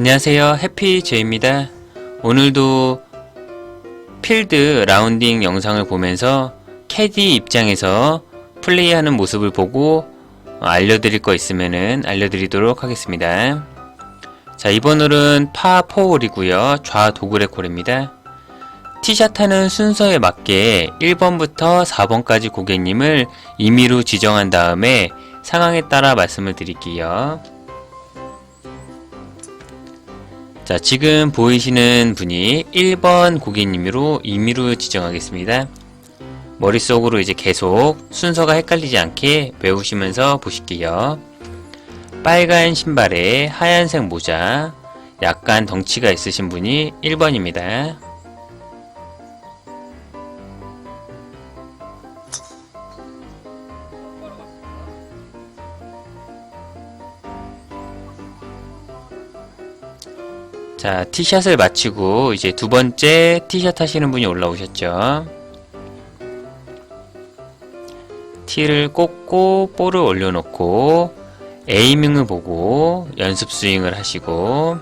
안녕하세요. 해피제입니다. 오늘도 필드 라운딩 영상을 보면서 캐디 입장에서 플레이하는 모습을 보고 알려드릴 거 있으면은 알려드리도록 하겠습니다. 자, 이번 홀은 파4홀이고요. 좌 도그레 콜입니다. 티샷하는 순서에 맞게 1번부터 4번까지 고객님을 임의로 지정한 다음에 상황에 따라 말씀을 드릴게요. 자, 지금 보이시는 분이 1번 고객님으로 임의로 지정하겠습니다. 머릿속으로 이제 계속 순서가 헷갈리지 않게 외우시면서 보실게요. 빨간 신발에 하얀색 모자, 약간 덩치가 있으신 분이 1번입니다. 자, 티샷을 마치고 이제 두 번째 티샷 하시는 분이 올라오셨죠. 티를 꽂고 볼을 올려놓고 에이밍을 보고 연습 스윙을 하시고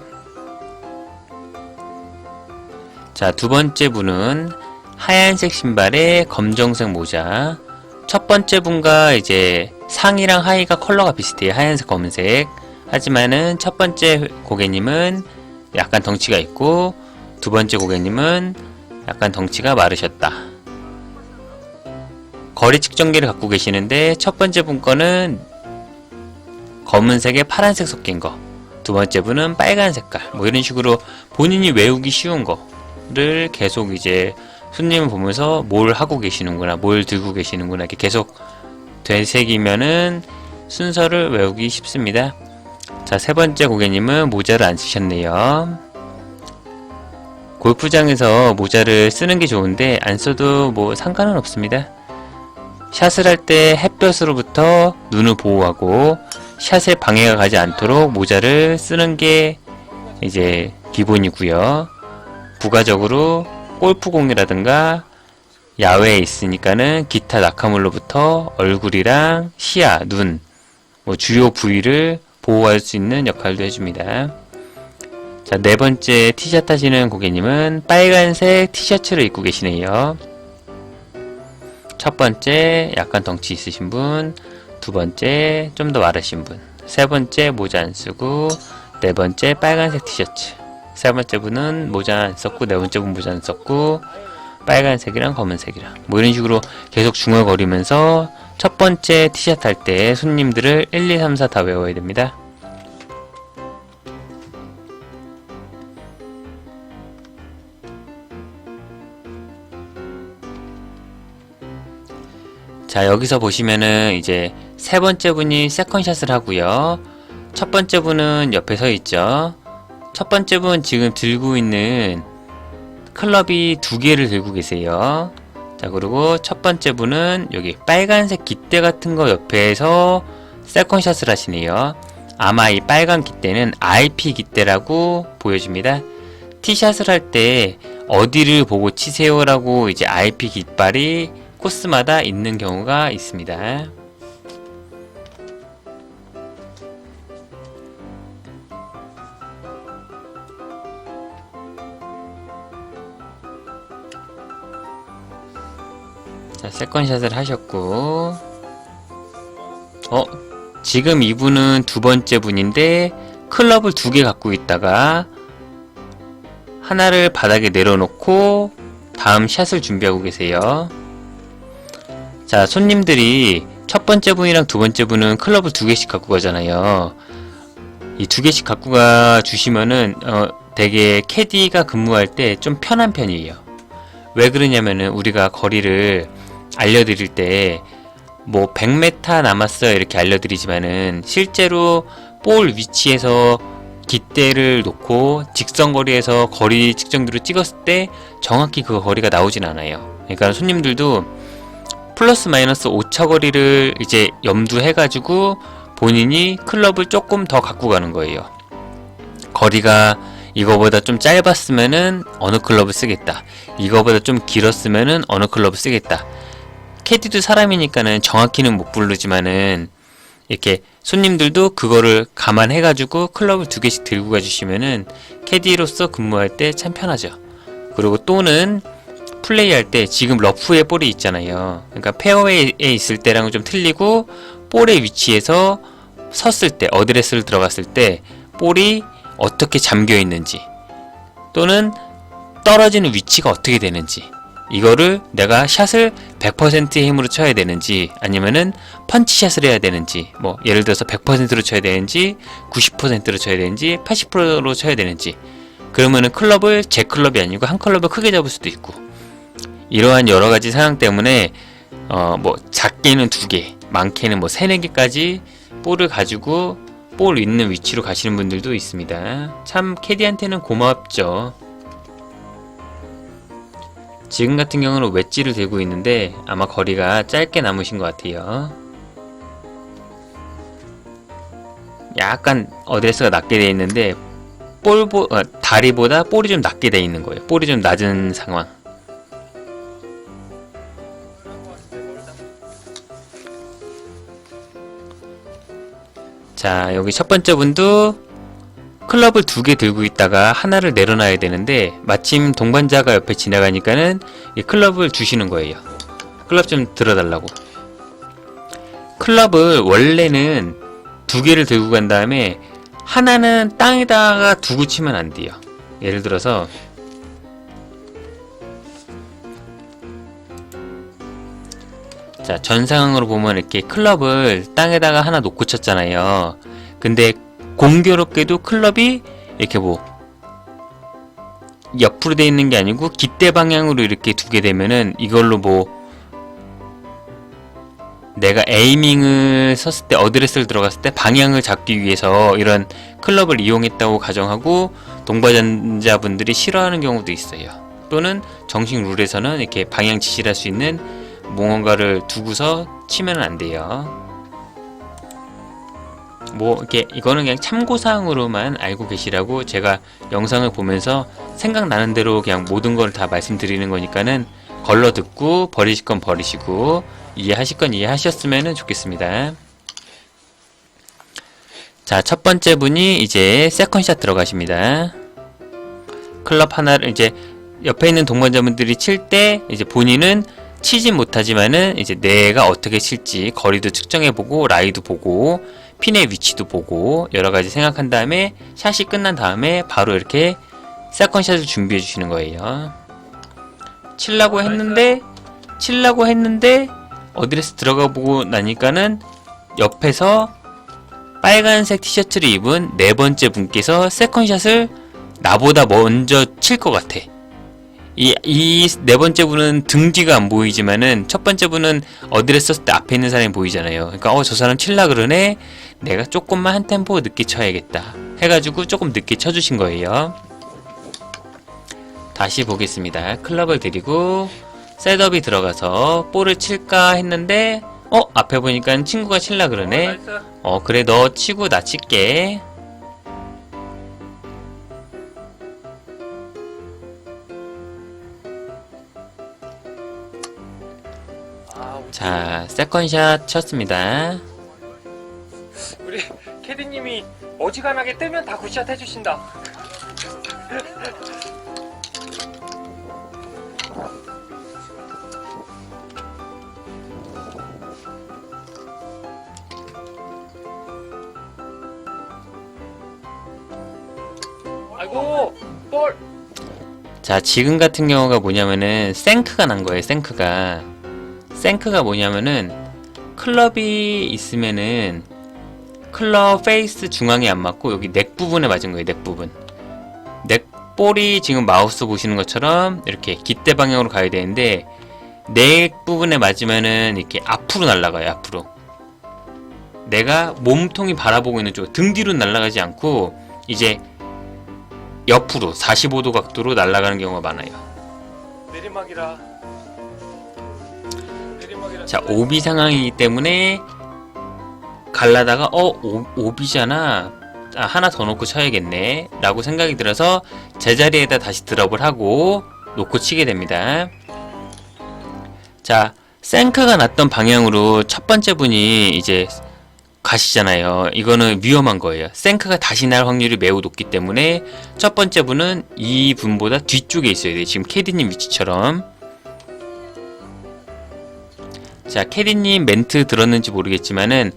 자, 두 번째 분은 하얀색 신발에 검정색 모자 첫 번째 분과 이제 상의랑 하의가 컬러가 비슷해요. 하얀색, 검은색. 하지만은 첫 번째 고객님은 약간 덩치가 있고 두 번째 고객님은 약간 덩치가 마르셨다. 거리 측정기를 갖고 계시는데 첫 번째 분 거는 검은색에 파란색 섞인 거. 두 번째 분은 빨간 색깔. 뭐 이런 식으로 본인이 외우기 쉬운 거를 계속 이제 손님을 보면서 뭘 하고 계시는구나, 뭘 들고 계시는구나 이렇게 계속 되새기면은 순서를 외우기 쉽습니다. 자, 세 번째 고객님은 모자를 안 쓰셨네요. 골프장에서 모자를 쓰는 게 좋은데 안 써도 뭐 상관은 없습니다. 샷을 할 때 햇볕으로부터 눈을 보호하고 샷에 방해가 가지 않도록 모자를 쓰는 게 이제 기본이고요. 부가적으로 골프공이라든가 야외에 있으니까는 기타 낙하물로부터 얼굴이랑 시야, 눈, 뭐 주요 부위를 보호할 수 있는 역할도 해줍니다. 자, 네 번째 티셔츠 하시는 고객님은 빨간색 티셔츠를 입고 계시네요. 첫 번째 약간 덩치 있으신 분, 두 번째 좀 더 마르신 분, 세 번째 모자 안 쓰고, 네 번째 빨간색 티셔츠, 세 번째 분은 모자 안 썼고, 네 번째 분 모자 안 썼고, 빨간색이랑 검은색이랑 뭐 이런 식으로 계속 중얼거리면서 첫 번째 티셔츠 할때 손님들을 1, 2, 3, 4 다 외워야 됩니다. 자, 여기서 보시면은 이제 세 번째 분이 세컨샷을 하고요. 첫 번째 분은 옆에 서 있죠. 첫 번째 분 지금 들고 있는 클럽이 두 개를 들고 계세요. 자, 그리고 첫 번째 분은 여기 빨간색 깃대 같은 거 옆에서 세컨샷을 하시네요. 아마 이 빨간 깃대는 IP 깃대라고 보여집니다. 티샷을 할 때 어디를 보고 치세요 라고 이제 IP 깃발이 코스마다 있는 경우가 있습니다. 자, 세컨샷을 하셨고, 어, 지금 이분은 두 번째 분인데, 클럽을 두 개 갖고 있다가, 하나를 바닥에 내려놓고, 다음 샷을 준비하고 계세요. 자, 손님들이 첫 번째 분이랑 두 번째 분은 클럽을 두 개씩 갖고 가잖아요. 이 두 개씩 갖고 가 주시면은, 어, 되게 캐디가 근무할 때 좀 편한 편이에요. 왜 그러냐면은 우리가 거리를 알려드릴 때 뭐 100m 남았어요 이렇게 알려드리지만은 실제로 볼 위치에서 깃대를 놓고 직선 거리에서 거리 측정기로 찍었을 때 정확히 그 거리가 나오진 않아요. 그러니까 손님들도 플러스 마이너스 오차 거리를 이제 염두해 가지고 본인이 클럽을 조금 더 갖고 가는 거예요. 거리가 이거보다 좀 짧았으면은 어느 클럽을 쓰겠다. 이거보다 좀 길었으면은 어느 클럽을 쓰겠다. 캐디도 사람이니까는 정확히는 못 부르지만은 이렇게 손님들도 그거를 감안해 가지고 클럽을 두 개씩 들고 가주시면은 캐디로서 근무할 때 참 편하죠. 그리고 또는 플레이할 때 지금 러프에 볼이 있잖아요. 그러니까 페어웨이에 있을 때랑은 좀 틀리고 볼의 위치에서 섰을 때 어드레스를 들어갔을 때 볼이 어떻게 잠겨 있는지 또는 떨어지는 위치가 어떻게 되는지 이거를 내가 샷을 100%의 힘으로 쳐야 되는지 아니면은 펀치샷을 해야 되는지 뭐 예를 들어서 100%로 쳐야 되는지 90%로 쳐야 되는지 80%로 쳐야 되는지 그러면은 클럽을 제 클럽이 아니고 한 클럽을 크게 잡을 수도 있고 이러한 여러 가지 상황 때문에 어 뭐 작게는 두 개, 많게는 뭐 세네 개까지 볼을 가지고 볼 있는 위치로 가시는 분들도 있습니다. 참 캐디한테는 고맙죠. 지금 같은 경우는 웨지를 들고 있는데 아마 거리가 짧게 남으신 것 같아요. 약간 어드레스가 낮게 되어 있는데 볼보 어, 다리보다 볼이 좀 낮게 되어 있는 거예요. 볼이 좀 낮은 상황. 자, 여기 첫 번째 분도 클럽을 두 개 들고 있다가 하나를 내려놔야 되는데 마침 동반자가 옆에 지나가니까는 이 클럽을 주시는 거예요. 클럽 좀 들어달라고. 클럽을 원래는 두 개를 들고 간 다음에 하나는 땅에다가 두고 치면 안 돼요. 예를 들어서 자, 전 상황으로 보면 이렇게 클럽을 땅에다가 하나 놓고 쳤잖아요. 근데 공교롭게도 클럽이 이렇게 뭐 옆으로 돼 있는 게 아니고 깃대 방향으로 이렇게 두게 되면은 이걸로 뭐 내가 에이밍을 섰을 때 어드레스를 들어갔을 때 방향을 잡기 위해서 이런 클럽을 이용했다고 가정하고 동반자분들이 싫어하는 경우도 있어요. 또는 정식 룰에서는 이렇게 방향 지시를 할 수 있는 무언가를 두고서 치면 안 돼요. 뭐 이렇게 이거는 그냥 참고사항으로만 알고 계시라고 제가 영상을 보면서 생각나는 대로 그냥 모든 걸 다 말씀드리는 거니까는 걸러 듣고 버리실 건 버리시고 이해하실 건 이해하셨으면 좋겠습니다. 자, 첫 번째 분이 이제 세컨샷 들어가십니다. 클럽 하나를 이제 옆에 있는 동반자분들이 칠 때 이제 본인은 치진 못하지만은 이제 내가 어떻게 칠지 거리도 측정해 보고 라이도 보고 핀의 위치도 보고 여러 가지 생각한 다음에 샷이 끝난 다음에 바로 이렇게 세컨샷을 준비해 주시는 거예요. 칠라고 했는데 칠라고 했는데 어드레스 들어가 보고 나니까는 옆에서 빨간색 티셔츠를 입은 네 번째 분께서 세컨샷을 나보다 먼저 칠 것 같아. 이, 이네 번째 분은 등 뒤가 안 보이지만은 첫 번째 분은 어드레스 썼을 때 앞에 있는 사람이 보이잖아요. 그러니까 어, 저 사람 칠라 그러네. 내가 조금만 한 템포 늦게 쳐야겠다. 해가지고 조금 늦게 쳐주신 거예요. 다시 보겠습니다. 클럽을 드리고 셋업이 들어가서 볼을 칠까 했는데 어 앞에 보니까 친구가 칠라 그러네. 어 그래 너 치고 나 칠게. 아, 자 세컨샷 쳤습니다. 캐디님이 어지간하게 뜨면 다 굿샷 해주신다. 아이고 볼. 자, 지금 같은 경우가 뭐냐면은 생크가 난 거예요. 생크가. 생크가 뭐냐면은 클럽이 있으면은 클럽 페이스 중앙에 안 맞고 여기 넥 부분에 맞은 거예요. 넥 부분. 넥 볼이 지금 마우스 보시는 것처럼 이렇게 깃대 방향으로 가야 되는데 넥 부분에 맞으면은 이렇게 앞으로 날아가요. 앞으로. 내가 몸통이 바라보고 있는 쪽, 등 뒤로 날아가지 않고 이제 옆으로 45도 각도로 날아가는 경우가 많아요. 내리막이라. 내리막이라. 자, 오비 상황이기 때문에 갈라다가 어, 오, 오비잖아. 아, 하나 더 놓고 쳐야겠네. 라고 생각이 들어서 제자리에다 다시 드롭을 하고 놓고 치게 됩니다. 자, 생크가 났던 방향으로 첫 번째 분이 이제 가시잖아요. 이거는 위험한 거예요. 생크가 다시 날 확률이 매우 높기 때문에 첫 번째 분은 이 분보다 뒤쪽에 있어야 돼요. 지금 캐디님 위치처럼. 자, 캐디님 멘트 들었는지 모르겠지만은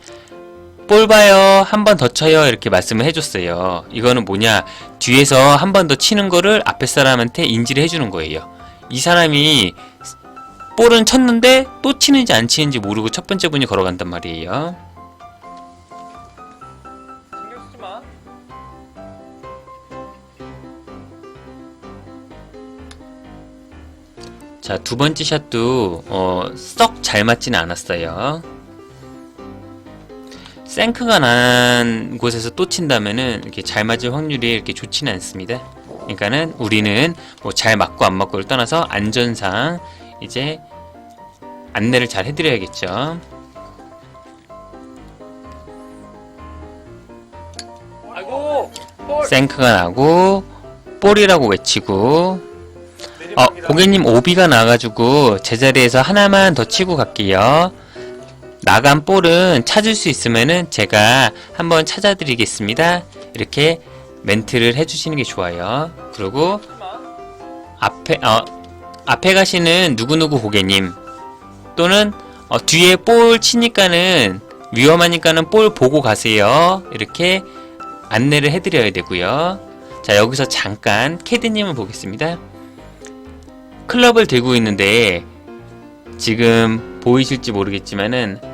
볼 봐요. 한 번 더 쳐요. 이렇게 말씀을 해줬어요. 이거는 뭐냐. 뒤에서 한 번 더 치는 거를 앞에 사람한테 인지를 해주는 거예요. 이 사람이 볼은 쳤는데 또 치는지 안 치는지 모르고 첫 번째 분이 걸어간단 말이에요. 자, 두 번째 샷도 어, 썩 잘 맞지는 않았어요. 생크가 난 곳에서 또 친다면은 이렇게 잘 맞을 확률이 이렇게 좋지는 않습니다. 그러니까는 우리는 뭐 잘 맞고 안 맞고를 떠나서 안전상 이제 안내를 잘 해드려야겠죠. 아이고, 볼. 생크가 나고 볼이라고 외치고 어. 고객님 오비가 나가지고 제자리에서 하나만 더 치고 갈게요. 나간 볼은 찾을 수 있으면은 제가 한번 찾아드리겠습니다. 이렇게 멘트를 해주시는 게 좋아요. 그리고. 앞에 어 앞에 가시는 누구누구 고객님 또는 어, 뒤에 볼 치니까는 위험하니까는 볼 보고 가세요. 이렇게 안내를 해드려야 되고요. 자 여기서 잠깐 캐드님을 보겠습니다. 클럽을 들고 있는데 지금 보이실지 모르겠지만은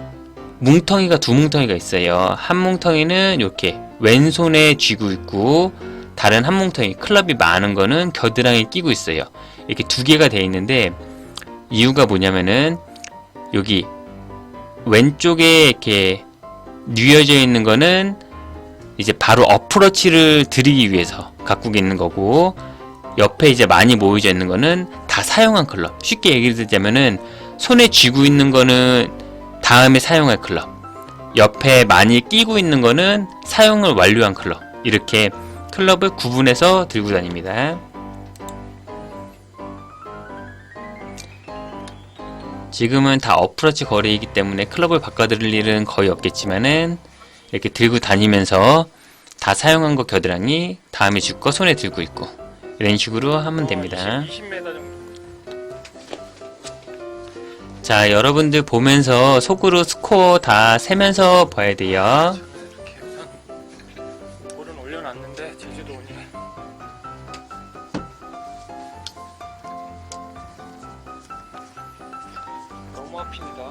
뭉텅이가 두 뭉텅이가 있어요. 한 뭉텅이는 이렇게 왼손에 쥐고 있고 다른 한 뭉텅이 클럽이 많은 거는 겨드랑이에 끼고 있어요. 이렇게 두 개가 돼 있는데 이유가 뭐냐면은 여기 왼쪽에 이렇게 뉘어져 있는 거는 이제 바로 어프로치를 드리기 위해서 갖고 있는 거고 옆에 이제 많이 모여져 있는 거는 다 사용한 클럽. 쉽게 얘기를 드자면은 손에 쥐고 있는 거는 다음에 사용할 클럽. 옆에 많이 끼고 있는 거는 사용을 완료한 클럽. 이렇게 클럽을 구분해서 들고 다닙니다. 지금은 다 어프로치 거리이기 때문에 클럽을 바꿔드릴 일은 거의 없겠지만은 이렇게 들고 다니면서 다 사용한 거 겨드랑이 다음에 줄 거 손에 들고 있고 이런 식으로 하면 됩니다. 자, 여러분들 보면서 속으로 스코어 다 세면서 봐야 돼요. 이렇게 볼은 올려놨는데 제주도 오니까. 너무 앞입니다.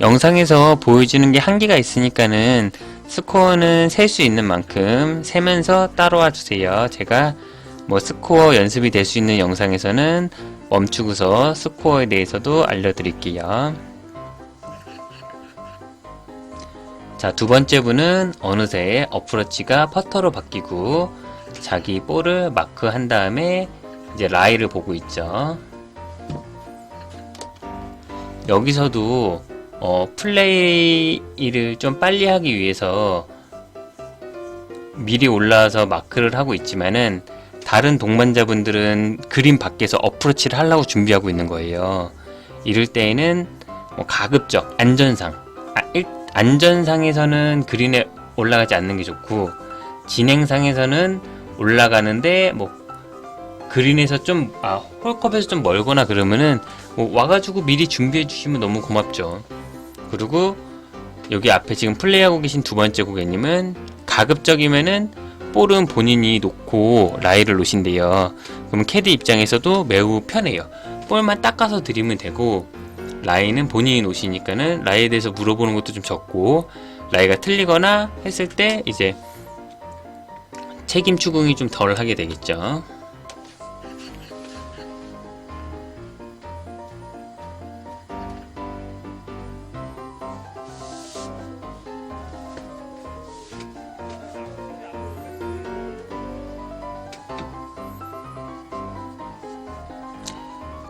영상에서 보여주는 게 한계가 있으니까는 스코어는 셀 수 있는 만큼 세면서 따라와 주세요. 제가 뭐 스코어 연습이 될 수 있는 영상에서는 멈추고서 스코어에 대해서도 알려드릴게요. 자, 두 번째 분은 어느새 어프로치가 퍼터로 바뀌고 자기 볼을 마크한 다음에 이제 라이를 보고 있죠. 여기서도 어, 플레이를 좀 빨리 하기 위해서 미리 올라와서 마크를 하고 있지만은 다른 동반자분들은 그림 밖에서 어프로치를 하려고 준비하고 있는 거예요. 이럴 때에는 뭐 가급적 안전상 아, 일- 안전상에서는 그린에 올라가지 않는 게 좋고 진행상에서는 올라가는데 뭐 그린에서 좀 아, 홀컵에서 좀 멀거나 그러면은 뭐 와가지고 미리 준비해 주시면 너무 고맙죠. 그리고 여기 앞에 지금 플레이하고 계신 두 번째 고객님은 가급적이면은 볼은 본인이 놓고 라이를 놓으신대요. 그러면 캐디 입장에서도 매우 편해요. 볼만 닦아서 드리면 되고 라이는 본인이 놓으시니까는 라이에 대해서 물어보는 것도 좀 적고 라이가 틀리거나 했을 때 이제 책임 추궁이 좀 덜 하게 되겠죠.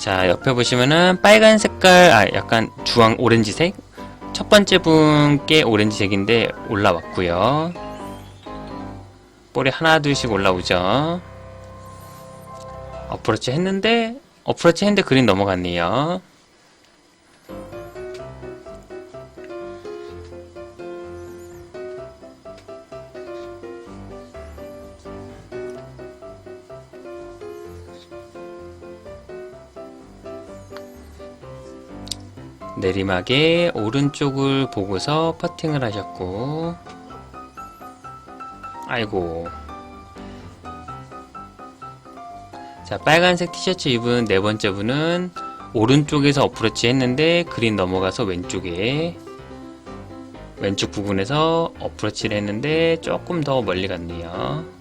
자, 옆에 보시면은 빨간 색깔, 아, 약간 주황 오렌지색? 첫 번째 분께 오렌지색인데 올라왔고요. 볼이 하나, 둘씩 올라오죠. 어프로치 했는데 어프로치 했는데 그린 넘어갔네요. 내리막에 오른쪽을 보고서 퍼팅을 하셨고. 아이고. 자 빨간색 티셔츠 입은 네 번째 분은 오른쪽에서 어프로치 했는데 그린 넘어가서 왼쪽에 왼쪽 부분에서 어프로치를 했는데 조금 더 멀리 갔네요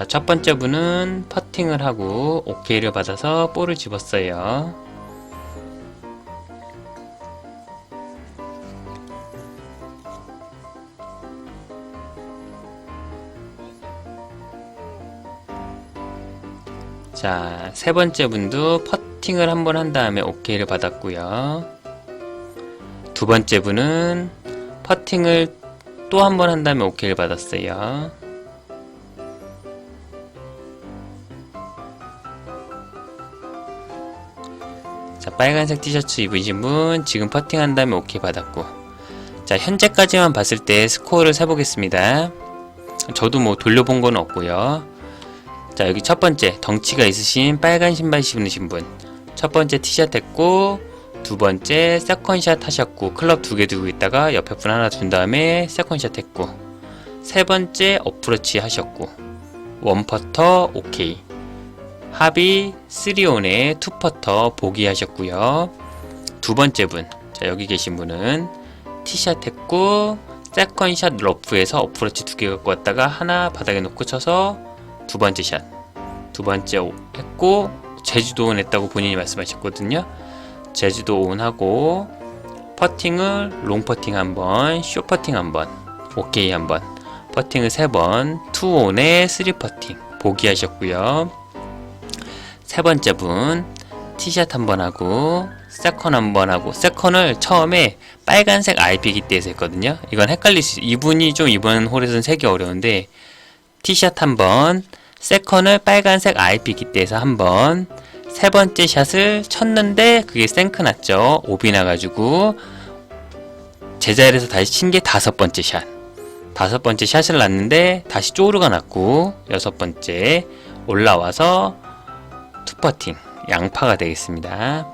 자, 첫 번째 분은 퍼팅을 하고 오케이를 받아서 볼을 집었어요. 자, 세 번째 분도 퍼팅을 한 번 한 다음에 오케이를 받았고요. 두 번째 분은 퍼팅을 또 한 번 한 다음에 오케이를 받았어요. 자, 빨간색 티셔츠 입으신 분 지금 퍼팅한 다음에 오케이 받았고 자, 현재까지만 봤을 때 스코어를 세보겠습니다. 저도 뭐 돌려본 건 없고요. 자, 여기 첫 번째 덩치가 있으신 빨간 신발 신으신 분. 첫 번째 티샷 했고 두 번째 세컨샷 하셨고 클럽 두 개 들고 있다가 옆에 분 하나 둔 다음에 세컨샷 했고 세 번째 어프로치 하셨고 원퍼터 오케이 합이 3온에 투퍼터 보기 하셨고요. 두 번째 분, 자 여기 계신 분은 티샷 했고 세컨샷 러프에서 어프로치 두 개 갖고 왔다가 하나 바닥에 놓고 쳐서 두 번째 샷, 두 번째 오- 했고 제주도 온 했다고 본인이 말씀하셨거든요. 제주도 온 하고 퍼팅을 롱 퍼팅 한 번, 쇼 퍼팅 한 번, 오케이 한 번, 퍼팅을 세 번, 투 온에 쓰리 퍼팅 보기 하셨고요. 세 번째 분 티샷 한 번 하고 세컨 한 번 하고 세컨을 처음에 빨간색 IP 기대에서 했거든요. 이건 헷갈릴 수 이분이 좀 이번 홀에서는 세기 어려운데 티샷 한 번, 세컨을 빨간색 IP 기대에서 한 번, 세 번째 샷을 쳤는데 그게 생크 났죠. 오비 나가지고 제자리에서 다시 친 게 다섯 번째 샷. 다섯 번째 샷을 났는데 다시 쪼르가 났고 여섯 번째 올라와서 투퍼팅 양파가 되겠습니다.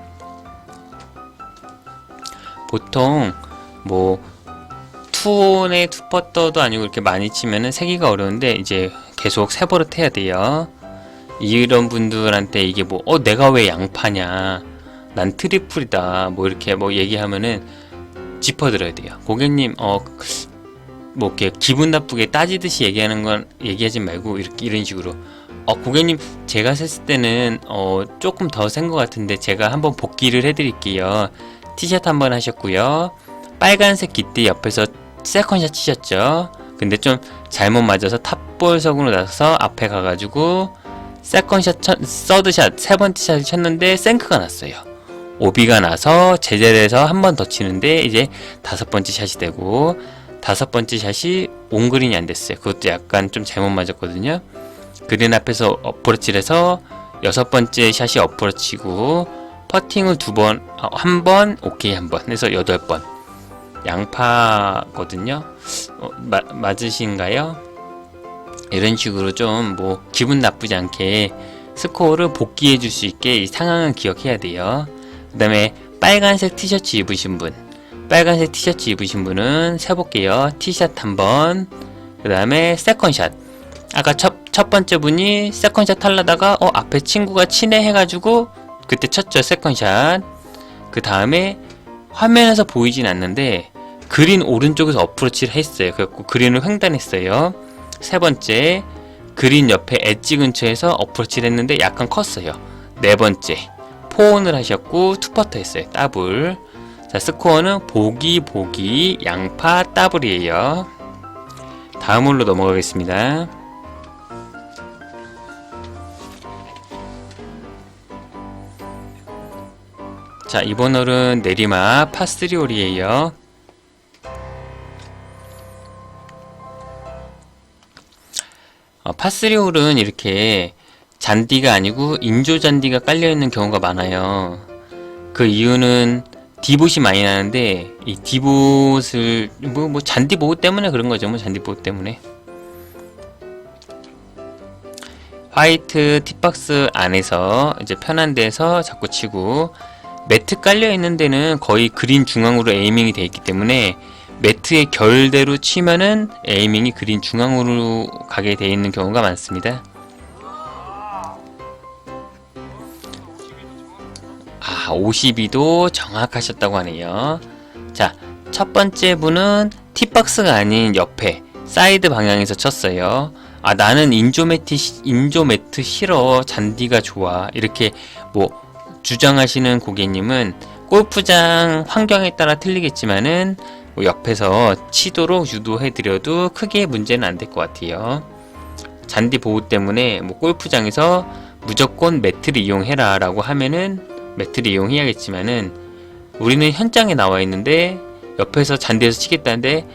보통 뭐 투온의 투퍼터도 아니고 이렇게 많이 치면은 세기가 어려운데 이제 계속 세 버릇 해야 돼요. 이런 분들한테 이게 뭐 어 내가 왜 양파냐 난 트리플이다 뭐 이렇게 뭐 얘기하면은 짚어들어야 돼요. 고객님 어뭐 이렇게 기분 나쁘게 따지듯이 얘기하는 건 얘기하지 말고 이렇게 이런 식으로 어 고객님 제가 셌을 때는 어 조금 더 센 것 같은데 제가 한번 복귀를 해드릴게요. 티샷 한번 하셨고요. 빨간색 기대 옆에서 세컨샷 치셨죠? 근데 좀 잘못 맞아서 탑볼석으로 나서 앞에 가가지고 세컨샷 첫, 서드샷 세 번째 샷을 쳤는데 생크가 났어요. 오비가 나서 제자리에서 한 번 더 치는데 이제 다섯 번째 샷이 되고 다섯 번째 샷이 온그린이 안 됐어요. 그것도 약간 좀 잘못 맞았거든요 그린 앞에서 어프로치를 해서 여섯 번째 샷이 어프로치고 퍼팅을 두 번, 아, 한 번, 오케이 한 번 해서 여덟 번 양파거든요. 어, 마, 맞으신가요? 이런 식으로 좀 뭐 기분 나쁘지 않게 스코어를 복귀해 줄 수 있게 이 상황을 기억해야 돼요. 그 다음에 빨간색 티셔츠 입으신 분 빨간색 티셔츠 입으신 분은 세볼게요. 티샷 한 번, 그 다음에 세컨샷 아까 첫, 첫 번째 분이 세컨샷 하려다가 어 앞에 친구가 치네 해가지고 그때 쳤죠 세컨샷. 그 다음에 화면에서 보이진 않는데 그린 오른쪽에서 어프로치를 했어요. 그래갖고 그린을 횡단했어요. 세 번째 그린 옆에 엣지 근처에서 어프로치를 했는데 약간 컸어요. 네 번째 포온을 하셨고 투퍼터 했어요. 더블. 자 스코어는 보기 보기 양파 더블이에요. 다음 홀로 넘어가겠습니다 자, 이번 홀은 내리막 파3 홀이에요. 어, 파3 홀은 이렇게 잔디가 아니고 인조 잔디가 깔려 있는 경우가 많아요. 그 이유는 디봇이 많이 나는데 이 디봇을 뭐, 뭐 잔디 보호 때문에 그런 거죠. 뭐 잔디 보호 때문에. 화이트 팁박스 안에서 이제 편한 데서 자꾸 치고 매트 깔려 있는 데는 거의 그린 중앙으로 에이밍이 돼 있기 때문에 매트의 결대로 치면은 에이밍이 그린 중앙으로 가게 돼 있는 경우가 많습니다. 아, 52도 정확하셨다고 하네요. 자, 첫 번째 분은 팁박스가 아닌 옆에 사이드 방향에서 쳤어요. 아, 나는 인조 매트, 시- 인조 매트 싫어. 잔디가 좋아. 이렇게 뭐 주장하시는 고객님은 골프장 환경에 따라 틀리겠지만은 뭐 옆에서 치도록 유도해드려도 크게 문제는 안 될 것 같아요. 잔디 보호 때문에 뭐 골프장에서 무조건 매트를 이용해라 라고 하면은 매트를 이용해야겠지만은 우리는 현장에 나와 있는데 옆에서 잔디에서 치겠다는데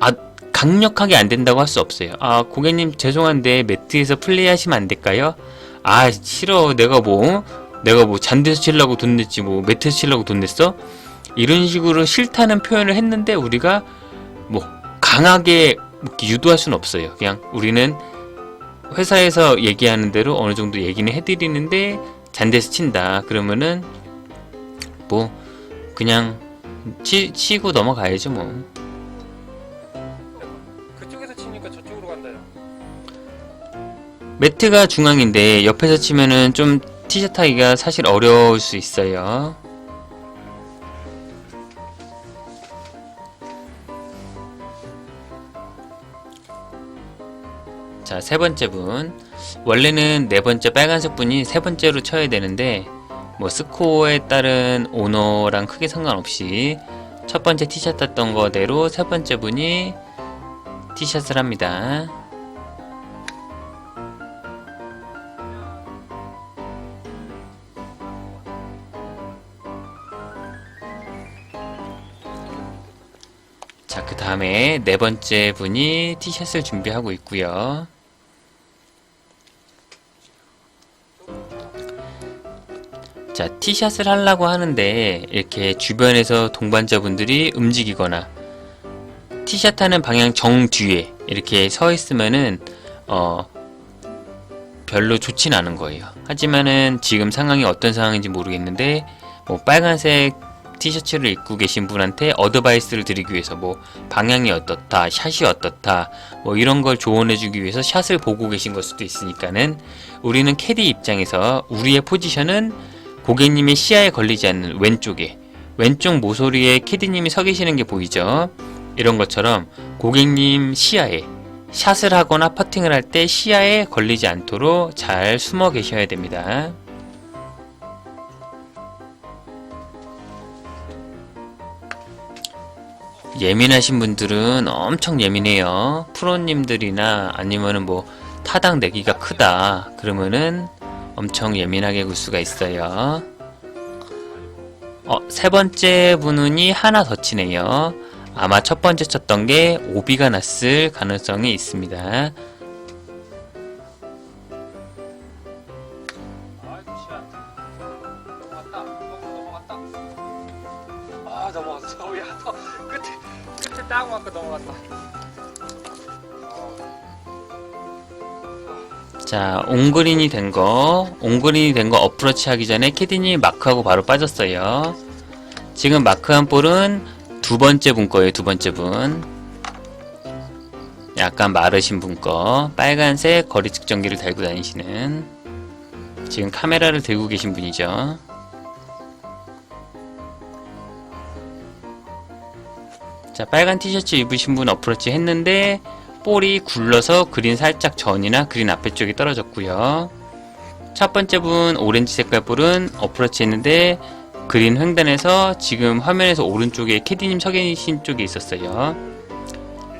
아 강력하게 안 된다고 할 수 없어요. 아 고객님 죄송한데 매트에서 플레이하시면 안 될까요? 아 싫어 내가 뭐 내가 뭐 잔디에서 치려고 돈 냈지 뭐 매트에서 치려고 돈 냈어? 이런 식으로 싫다는 표현을 했는데 우리가 뭐 강하게 유도할 수는 없어요. 그냥 우리는 회사에서 얘기하는 대로 어느 정도 얘기는 해드리는데 잔디에서 친다. 그러면은 뭐 그냥 치, 치고 넘어가야죠 뭐. 그쪽에서 치니까 저쪽으로 간다요. 매트가 중앙인데 옆에서 치면은 좀 티샷 하기가 사실 어려울 수 있어요. 자, 세 번째 분. 원래는 네 번째 빨간색 분이 세 번째로 쳐야 되는데, 뭐, 스코어에 따른 오너랑 크게 상관없이 첫 번째 티샷 땄던 거대로 세 번째 분이 티샷을 합니다. 자, 그 다음에 네 번째 분이 티샷을 준비하고 있고요. 자, 티샷을 하려고 하는데 이렇게 주변에서 동반자분들이 움직이거나 티샷 하는 방향 정 뒤에 이렇게 서 있으면은 어 별로 좋진 않은 거예요. 하지만은 지금 상황이 어떤 상황인지 모르겠는데 뭐 빨간색 티셔츠를 입고 계신 분한테 어드바이스를 드리기 위해서 뭐 방향이 어떻다, 샷이 어떻다, 뭐 이런 걸 조언해주기 위해서 샷을 보고 계신 걸 수도 있으니까는 우리는 캐디 입장에서 우리의 포지션은 고객님의 시야에 걸리지 않는 왼쪽에 왼쪽 모서리에 캐디님이 서 계시는 게 보이죠? 이런 것처럼 고객님 시야에 샷을 하거나 퍼팅을 할 때 시야에 걸리지 않도록 잘 숨어 계셔야 됩니다. 예민하신 분들은 엄청 예민해요. 프로님들이나 아니면은 뭐 타당 내기가 크다. 그러면은 엄청 예민하게 굴 수가 있어요. 어, 세 번째 분이 하나 더 치네요. 아마 첫 번째 쳤던 게 오비가 났을 가능성이 있습니다. 자, 옹그린이 된 거, 옹그린이 된 거 어프로치 하기 전에 캐디님이 마크하고 바로 빠졌어요. 지금 마크한 볼은 두 번째 분 거예요, 두 번째 분. 약간 마르신 분 거. 빨간색 거리 측정기를 달고 다니시는. 지금 카메라를 들고 계신 분이죠. 자, 빨간 티셔츠 입으신 분 어프로치 했는데, 볼이 굴러서 그린 살짝 전이나 그린 앞에 쪽이 떨어졌고요. 첫 번째 분 오렌지 색깔 볼은 어프로치 했는데 그린 횡단에서 지금 화면에서 오른쪽에 캐디님 서 계신 쪽에 있었어요.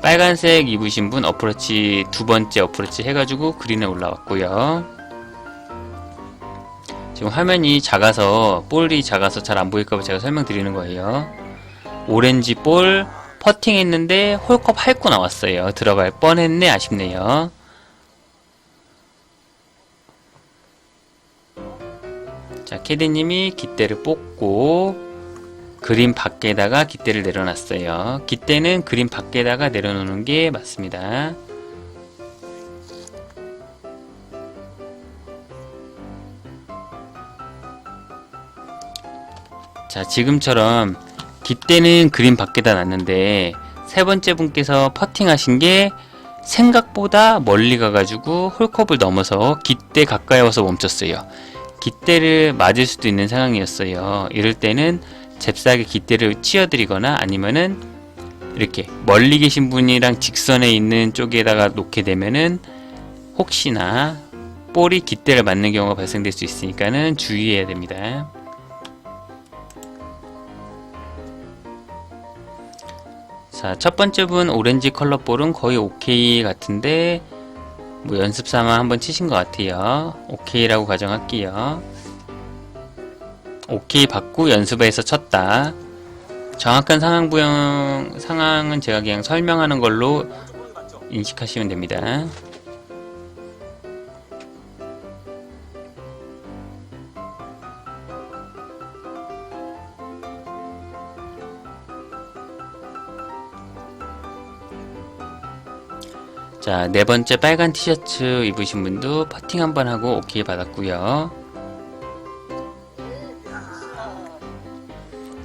빨간색 입으신 분 어프로치 두 번째 어프로치 해가지고 그린에 올라왔고요. 지금 화면이 작아서 볼이 작아서 잘 안 보일까봐 제가 설명드리는 거예요. 오렌지 볼 퍼팅 했는데 홀컵 핥고 나왔어요. 들어갈 뻔했네 아쉽네요. 자 캐디님이 깃대를 뽑고 그림 밖에다가 깃대를 내려놨어요. 깃대는 그림 밖에다가 내려놓는 게 맞습니다. 자, 지금처럼 깃대는 그림 밖에다 놨는데 세 번째 분께서 퍼팅 하신 게 생각보다 멀리 가가지고 홀컵을 넘어서 깃대 가까이 와서 멈췄어요. 깃대를 맞을 수도 있는 상황이었어요. 이럴 때는 잽싸게 깃대를 치어드리거나 아니면은 이렇게 멀리 계신 분이랑 직선에 있는 쪽에다가 놓게 되면은 혹시나 볼이 깃대를 맞는 경우가 발생될 수 있으니까는 주의해야 됩니다. 자, 첫 번째 분 오렌지 컬러 볼은 거의 오케이 같은데 뭐 연습 삼아 한번 치신 것 같아요. 오케이라고 가정할게요. 오케이 받고 연습에서 쳤다. 정확한 상황 부영 상황은 제가 그냥 설명하는 걸로 인식하시면 됩니다. 자, 네 번째 빨간 티셔츠 입으신 분도 퍼팅 한번 하고 오케이 받았고요.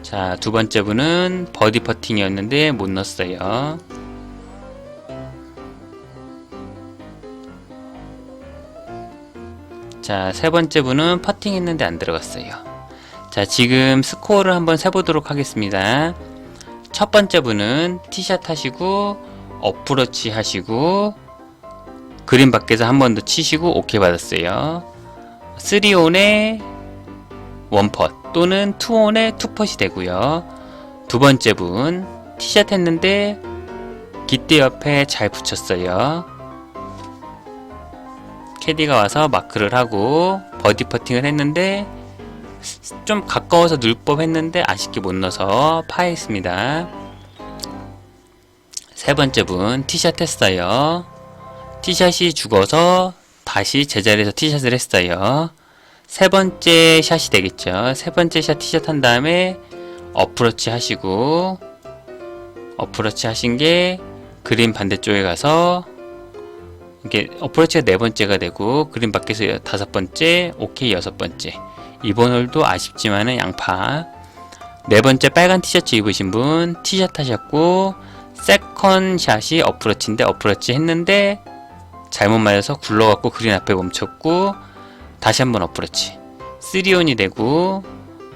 자, 두 번째 분은 버디 퍼팅이었는데 못 넣었어요. 자, 세 번째 분은 퍼팅 했는데 안 들어갔어요. 자, 지금 스코어를 한번 세보도록 하겠습니다. 첫 번째 분은 티샷 하시고, 어프로치 하시고, 그린 밖에서 한 번 더 치시고, 오케이 받았어요. 3온에 원펫 또는 투온에 투펫이 되고요. 두 번째 분 티샷 했는데 깃대 옆에 잘 붙였어요. 캐디가 와서 마크를 하고 버디 퍼팅을 했는데 좀 가까워서 넣을 법 했는데 아쉽게 못 넣어서 파했습니다. 세 번째 분 티샷 했어요. 티샷이 죽어서 다시 제자리에서 티샷을 했어요. 세 번째 샷이 되겠죠. 세 번째 샷 티샷 한 다음에 어프로치 하시고 어프로치 하신 게 그린 반대쪽에 가서 이게 어프로치가 네 번째가 되고 그린 밖에서 여- 다섯 번째, 오케이 여섯 번째. 이번 홀도 아쉽지만은 양파. 네 번째 빨간 티셔츠 입으신 분 티샷 하셨고 세컨 샷이 어프로치인데 어프로치 했는데 잘못 맞아서 굴러갖고 그린 앞에 멈췄고 다시 한번 어프로치. 3온이 되고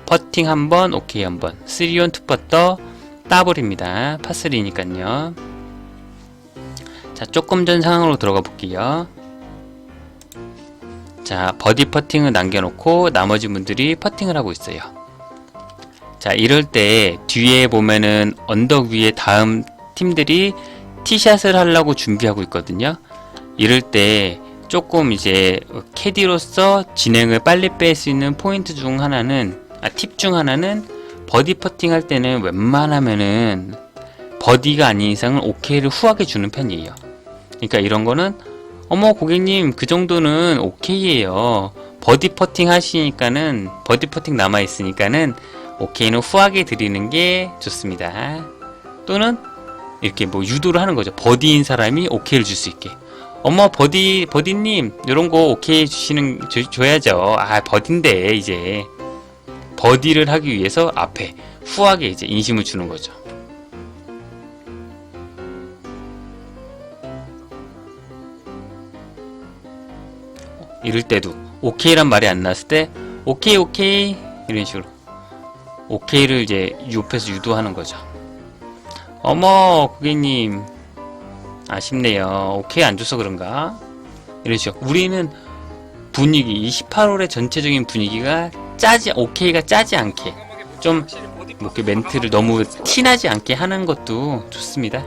퍼팅 한번 오케이 한번. 3온 투퍼터 더블입니다. 파3니깐요. 자 조금 전 상황으로 들어가 볼게요. 자 버디 퍼팅을 남겨놓고 나머지 분들이 퍼팅을 하고 있어요. 자 이럴 때 뒤에 보면은 언덕 위에 다음 팀들이 티샷을 하려고 준비하고 있거든요 이럴 때 조금 이제 캐디로서 진행을 빨리 뺄 수 있는 포인트 중 하나는 아, 팁 중 하나는 버디 퍼팅 할 때는 웬만하면은 버디가 아닌 이상은 오케이를 후하게 주는 편이에요. 그러니까 이런 거는 어머 고객님 그 정도는 오케이예요. 버디 퍼팅 하시니까는 버디 퍼팅 남아 있으니까는 오케이는 후하게 드리는 게 좋습니다. 또는 이렇게 뭐 유도를 하는 거죠. 버디인 사람이 오케이를 줄 수 있게. 어머 버디 버디님 이런 거 오케이 주시는 줘, 줘야죠. 아 버디인데 이제 버디를 하기 위해서 앞에 후하게 이제 인심을 주는 거죠. 이럴 때도 오케이란 말이 안 나왔을 때 오케이 오케이 이런 식으로 오케이를 이제 옆에서 유도하는 거죠. 어머 고객님 아쉽네요. 오케이 안 줘서 그런가? 이러죠. 우리는 분위기, 28홀의 전체적인 분위기가 짜지, 오케이가 짜지 않게 좀뭐 이렇게 멘트를 너무 티나지 않게 하는 것도 좋습니다.